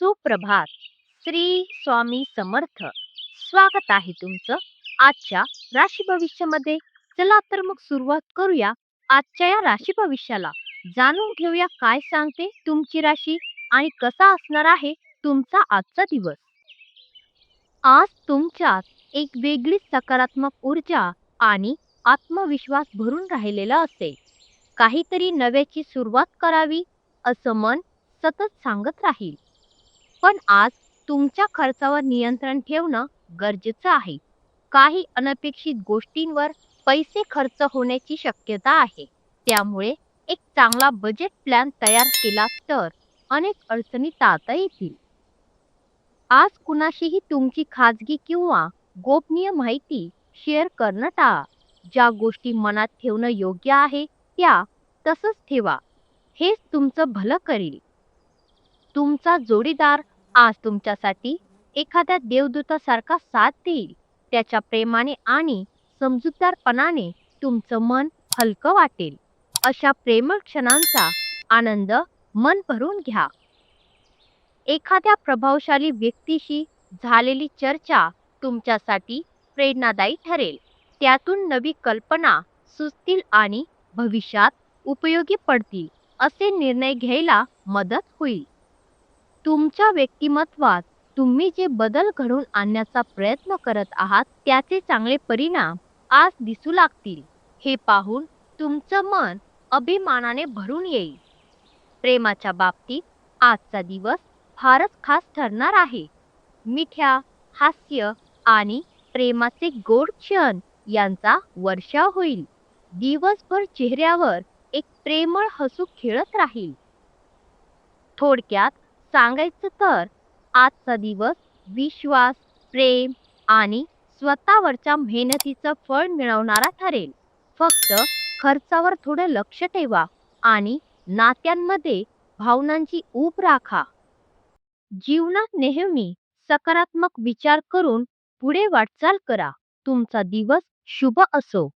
सुप्रभात. श्री स्वामी समर्थ. स्वागत आहे तुमचं आजच्या राशी भविष्यामध्ये. चला तर मग सुरुवात करूया आजच्या या राशी भविष्याला. जाणून घेऊया काय सांगते तुमची राशी आणि कसा असणार आहे तुमचा आजचा दिवस. आज तुमच्यात एक वेगळी सकारात्मक ऊर्जा आणि आत्मविश्वास भरून राहिलेला असेल. काहीतरी नव्याची सुरुवात करावी असं मन सतत सांगत राहील. पण आज तुमच्या खर्चावर नियंत्रण ठेवणं गरजेचं आहे. काही अनपेक्षित गोष्टींवर पैसे खर्च होण्याची शक्यता आहे. त्यामुळे एक चांगला बजेट प्लॅन तयार केला तर अनेक अडचणी टाळता येतील. आज कुणाशीही तुमची खाजगी किंवा गोपनीय माहिती शेअर करणं टाळा. ज्या गोष्टी मनात ठेवणं योग्य आहे त्या तसंच ठेवा. हेच तुमचं भलं करेल. तुमचा जोडीदार आज तुमच्यासाठी एखाद्या देवदूतासारखा साथ देईल. त्याच्या प्रेमाने आणि समजूतदारपणाने तुमचं मन हलकं वाटेल. अशा प्रेमळ क्षणांचा आनंद मन भरून घ्या. एखाद्या प्रभावशाली व्यक्तीशी झालेली चर्चा तुमच्यासाठी प्रेरणादायी ठरेल. त्यातून नवी कल्पना सुचतील आणि भविष्यात उपयोगी पडतील असे निर्णय घ्यायला मदत होईल. तुमच्या व्यक्तिमत्वात तुम्ही जे बदल घडवून आणण्याचा प्रयत्न करत आहात त्याचे चांगले परिणाम आज दिसू लागतील. हे पाहून तुमचं मन अभिमानाने भरून येईल. प्रेमाच्या बाबतीत आजचा दिवस फारच खास ठरणार आहे. मिठ्या हास्य आणि प्रेमाचे गोड क्षण यांचा वर्षाव होईल. दिवसभर चेहऱ्यावर एक प्रेमळ हसू खेळत राहील. थोडक्यात सांगायचं तर आजचा दिवस विश्वास प्रेम आणि स्वतःवरच्या मेहनतीचं फळ मिळवणारा ठरेल. फक्त खर्चावर थोडं लक्ष ठेवा आणि नात्यांमध्ये भावनांची ऊब राखा. जीवनात नेहमी सकारात्मक विचार करून पुढे वाटचाल करा. तुमचा दिवस शुभ असो.